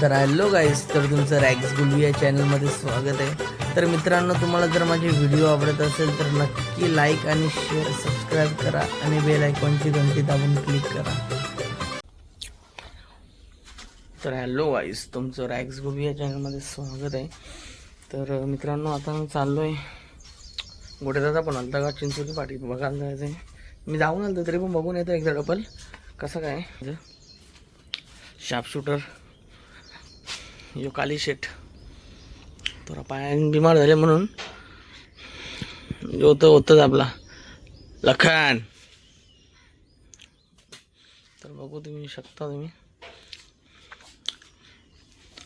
तर हॅलो गाईस तर तुमचं रॅक्स गुलू या चॅनलमध्ये स्वागत आहे. तर मित्रांनो तुम्हाला जर माझे व्हिडिओ आवडत असेल तर नक्की लाईक आणि शेअर सबस्क्राईब करा आणि बेल आयकॉनची घंटी दाबून क्लिक करा. तर हॅलो गाईस तुमचं रॅक्स गुलू या चॅनलमध्ये स्वागत आहे. तर मित्रांनो आता मी चाललो आहे गोटेदादा पण आलता का? चिंचोली पाठी बघायला जायचं आहे मी जाऊन आलो तरी पण बघून येतो एकदा डबल कसं काय? शार्पशूटर यो काली शेठ. थोडा पायान बिमार झाले म्हणून. जो होतंच आपला. लखन. तर बघू तुम्ही शकता तुम्ही.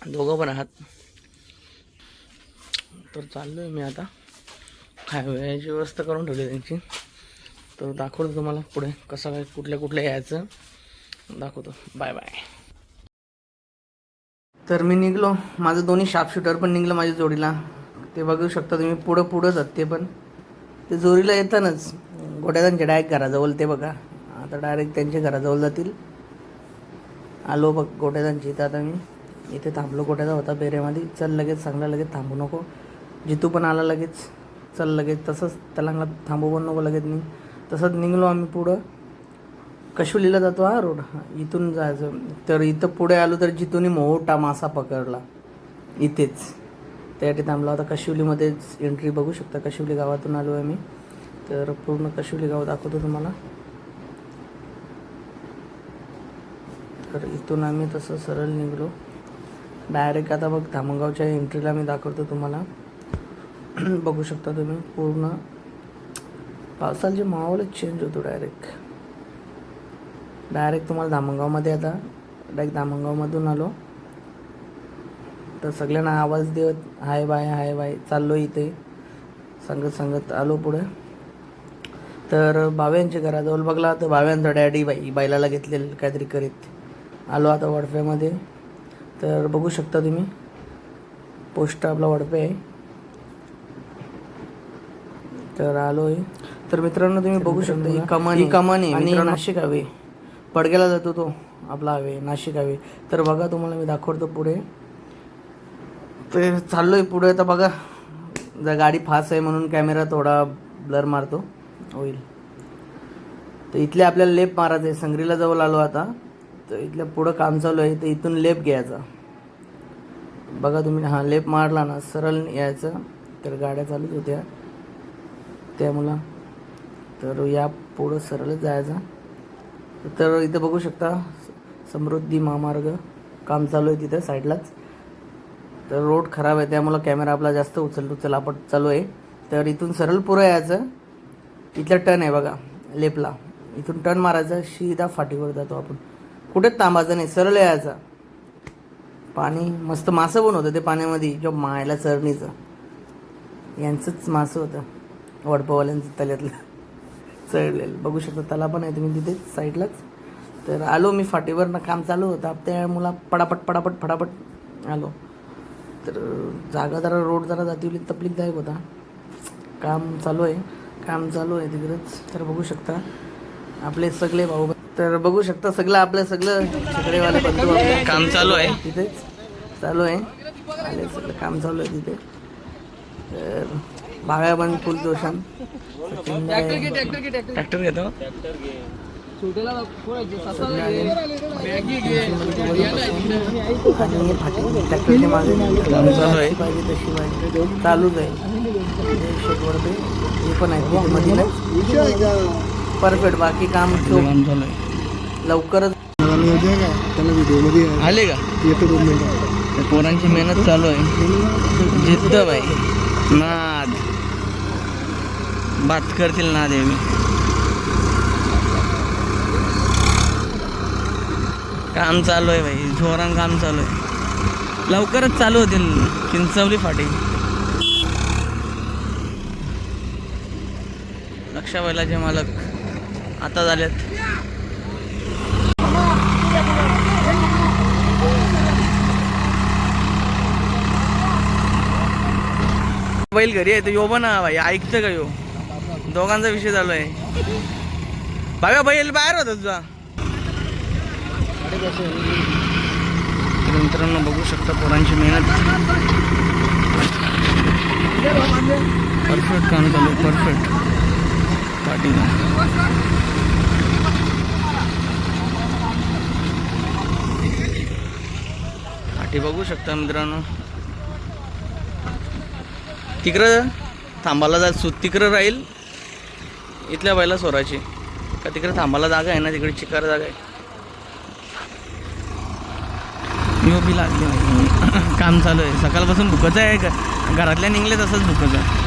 दोघं पण आहात. तर चाललोय मी आता. खायची व्यवस्था करून ठेवली त्यांची. तर दाखवतो तुम्हाला पुढे कसं काय कुठल्या कुठल्या यायचं. दाखवतो. Bye bye. तर मी निघलो. माझं दोन्ही शार्प शूटर पण निघलं माझ्या जोडीला. ते बघू शकता तुम्ही पुढं पुढं जात ते पण. ते जोरीला येतानाच गोट्यादांच्या डायरेक्ट घराजवळ ते बघा. आता डायरेक्ट त्यांच्या घराजवळ जातील. आलो बघ गोट्यादांची इथं आता मी. इथे थांबलो गोट्याचा होता बेरेमध्ये. चल लगेच सांगला लगेच थांबू नको. जितू पण आला लगेच. चल लगेच. तसंच त्याला थांबू पण नको लगेच निघ तसंच निघलो आम्ही पुढं. कशुलीला जातो हा रोड? इथून जायचं. तर इथं पुढे आलो तर जिथून मोठा मासा पकडला. इथेच. त्यासाठी थांबला होता. कशिवलीमध्येच एंट्री बघू शकता. कशिवली गावातून आलो आहे मी तर पूर्ण कशिवली गाव दाखवतो तुम्हाला. तर इथून आम्ही तसं सरळ निघलो. डायरेक्ट आता बघ धामणगावच्या एंट्रीला मी दाखवतो तुम्हाला. बघू शकता तुम्ही. पूर्ण पावसाचे माहोलच चेंज होतो डायरेक्ट डायरेक्ट तुम्हाला धामणगावमध्ये आता डायरेक्ट धामणगावमधून आलो. तर सगळ्यांना आवाज देत हाय बाय हाय बाय चाललो इथे. सांगत सांगत आलो पुढे. तर बाव्यांच्या घराजवळ बघला तर बाव्यांचा डॅडी बाई बैलाला घेतलेलं काहीतरी करीत. आलो आता वडप्यामध्ये. तर बघू शकता तुम्ही पोस्ट आपला वडपे आहे. तर आलोय. तर मित्रांनो तुम्ही बघू शकता ही कमानी कमानी आणि नाशिक हवे. पडग्याला जातो तो आपला हवे नाशिक हवे. तर बघा तुम्हाला मी दाखवतो पुढे. तर आहे पुढे तर बघा. जर गाडी फास्ट आहे म्हणून कॅमेरा थोडा ब्लर मारतो. होईल. तर इथले आपल्याला लेप मारायचं आहे संग्रीला जवळ आलो आता. तर इथल्या पुढं काम चालू आहे तर इथून लेप घ्यायचा. बघा तुम्ही हा लेप मारला ना सरळ यायचं. तर गाड्या चालूच होत्या. त्यामुळं तर या पुढं सरळच जायचं. तर इथं बघू शकता समृद्धी महामार्ग काम चालू आहे तिथं साईडलाच. तर रोड खराब आहे त्यामुळं कॅमेरा आपला जास्त उचल उचल चालू आहे. तर इथून सरळ पुरं यायचं इथलं टर्न आहे बघा लेपला. इथून टर्न मारायचं सीधा फाटीवर जातो आपण. कुठेच थांबायचं नाही सरळ यायचं. पाणी मस्त मासं पण होतं ते पाण्यामध्ये जो मायला चरणीचं. यांचंच मासं होतं वडपवाल्यांचं तल्यातलं चढलेलं बघू शकता तला पण आहे तुम्ही तिथे साईडलाच. तर आलो मी फाटीवरनं काम चालू होतं. त्या मुला पडापट पडापट फटापट आलो. तर जागा जरा रोड जरा जातीवली तपलीकदायक होता. काम चालू आहे काम चालू आहे तिकडंच. तर बघू शकता आपले सगळे भाऊ तर बघू शकता सगळं आपलं सगळं सगळेवाले बंधू काम चालू आहे. तिथेच चालू आहे. आले सगळं काम चालू आहे तिथे. तर बागा पण फुल जोशान. ट्रॅक्टर घेतो. मागे चालू आहे चालूच आहे. शेटवर ते हे पण आहे मध्ये परफेक्ट बाकी काम चालू आहे लवकरच. आले का? त्या पोरांची मेहनत चालू आहे. जिद्द बाई. नाद बात करतील ना देवी काम चालू आहे भाई जोरान काम चालू आहे. लवकरच चालू होतील चिंचवली फाटी. लक्षा बैलाचे मालक आता झालेत. बैल घरी आहे तर यो बना भाई ऐकतं का यो? दोघांचा विषय चालू आहे. बघा बैल बाहेर होता तुझा. मित्रांनो बघू शकता पोरांची मेहनत. परफेक्ट काम चालू परफेक्ट पाटीला पाठी बघू शकता मित्रांनो. तिकडं थांबायला जा सु तिकडं राहील. इथल्या बायला सोराची. का तिकडे थांबायला जागा आहे ना तिकडे चिकार जागा आहे. मी बी लागली नाही. काम चालू आहे. सकाळपासून भुकच आहे का? घरातल्या निघले तसंच भुकच आहे.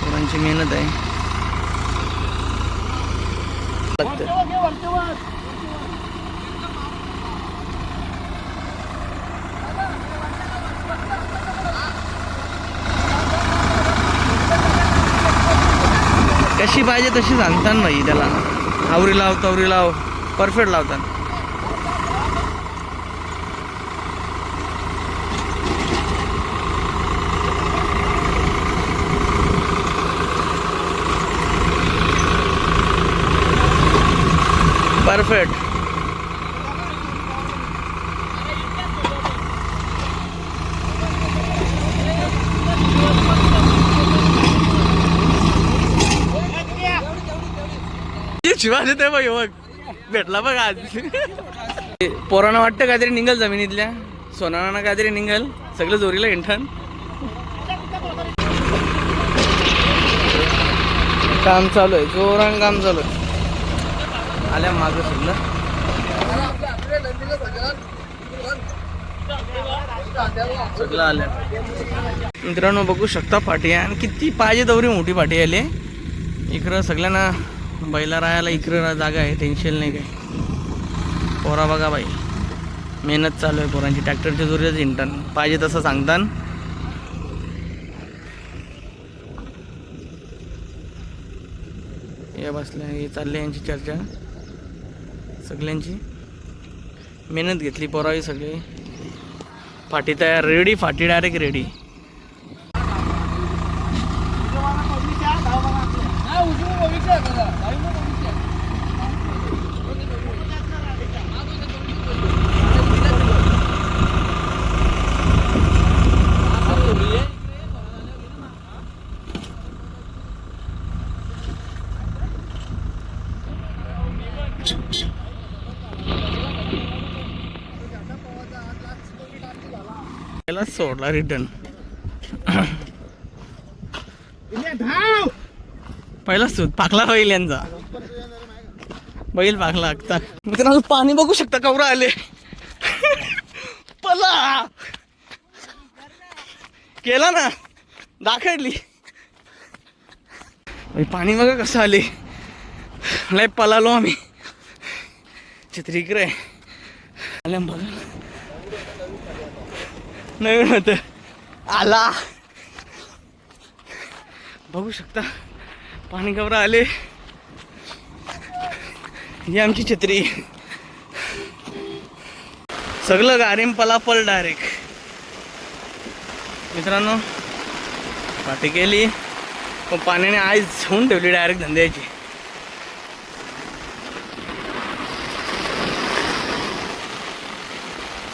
पोरांची मेहनत आहे. कशी पाहिजे तशी सांगतात नाही त्याला. आवरी लाव तवरी लाव. परफेक्ट लावतात परफेक्ट. शिवाजी ते बघ बघ. भेटला बघ आज. पोरांना वाटतं काहीतरी निघल जमिनीतल्या. सोनाना काहीतरी निघल. सगळं जोरीला इंठण काम चालू आहे. जोरान काम चालू आहे. आल्या मागं सुद्धा. सगळं आल्या मित्रांनो बघू शकता पाठी आणि किती पाहिजे तेवढी मोठी पाठी आली इकडं सगळ्यांना बैला राहायला इकडं जागा आहे टेन्शन नाही काय पोरा बघा बाई. मेहनत चालू आहे पोरांची. ट्रॅक्टरच्या जोरीच इंटन पाहिजे तसं सांगतान या बसल्या हे चालले यांची चर्चा. सगळ्यांची. मेहनत घेतली पोरावी सगळी. फाटी तयार रेडी फाटी डायरेक्ट रेडी त्याला सोडला रिटर्न पहिला सूत पाकला बैल यांचा. बैल पाकला आता. मित्रांनो पाणी बघू शकता कवरा आले. पला! केला ना? दाखडली पाणी बघा कसं आले. लय पलालो आम्ही. चित्रीकडे. आल्या बघा. नवीन होत आला. बघू शकता पाणी कवरा आले. ही आमची छत्री. सगळं गारीम पलापल डायरेक्ट मित्रांनो पाठी केली. पण पाण्याने आईज होऊन ठेवली डायरेक्ट धंद्याची.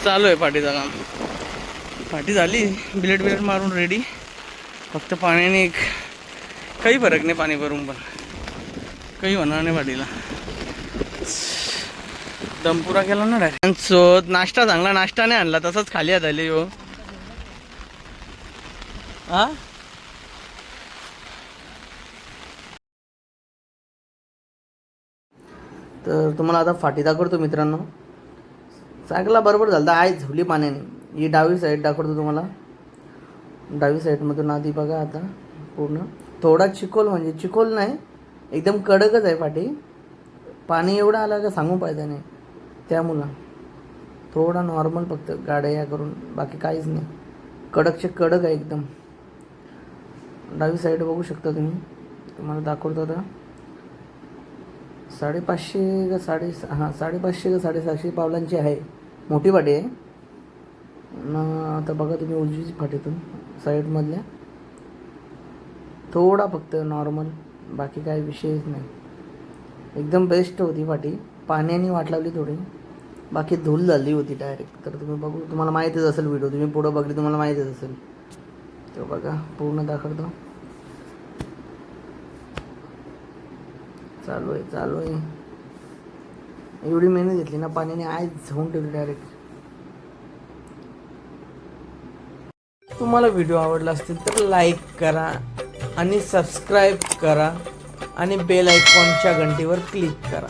चालू आहे पाठीचा काम. पाठी झाली. बिलेट बिलेट मारून रेडी फक्त पाण्याने एक काही फरक नाही पाणी भरून पण. काही होणार नाही पाठीला दमपुरा केला ना डायरेक्ट सो नाश्ता चांगला नाश्ता नाही आणला. तसंच खाली हात आले हो. हा? तर तुम्हाला आता फाटी दाखवतो मित्रांनो. चांगला बरोबर झालं आई झुली पाण्याने. ही डावी साईड दाखवतो तुम्हाला. डावी साईडमधून आधी बघा आता पूर्ण. थोडा चिखोल म्हणजे चिखोल नाही एकदम कडकच आहे पाठी पाणी एवढं आलं का सांगू पाहिजे नाही. त्यामुळं थोडा नॉर्मल फक्त गाड्या या करून बाकी काहीच नाही. कडकचे कडक आहे एकदम. डावी साईड बघू शकता तुम्ही. तुम्हाला दाखवतो आता. साडेपाचशे का साडे हां साडेपाचशे का साडेसातशे पावलांची आहे. मोठी वाटी आहे. ना आता बघा तुम्ही उजवीच फाटीतून साईडमधल्या. थोडा फक्त नॉर्मल बाकी काही विषयच नाही. एकदम बेस्ट होती फाटी. पाण्याने वाट लावली थोडी. बाकी धूल झाली होती डायरेक्ट तर तुम्ही बघू तुम्हाला माहितीच असेल व्हिडिओ तुम्ही पुढं बघली तुम्हाला माहितीच असेल. तो बघा पूर्ण दाखवतो. चालू आहे चालू आहे. एवढी मेहनत घेतली ना पाण्याने आयच झवून ठेवली डायरेक्ट तुम्हाला व्हिडिओ आवडला असतील तर लाईक करा आणि सबस्क्राईब करा आणि बेल आयकॉनच्या घंटीवर क्लिक करा.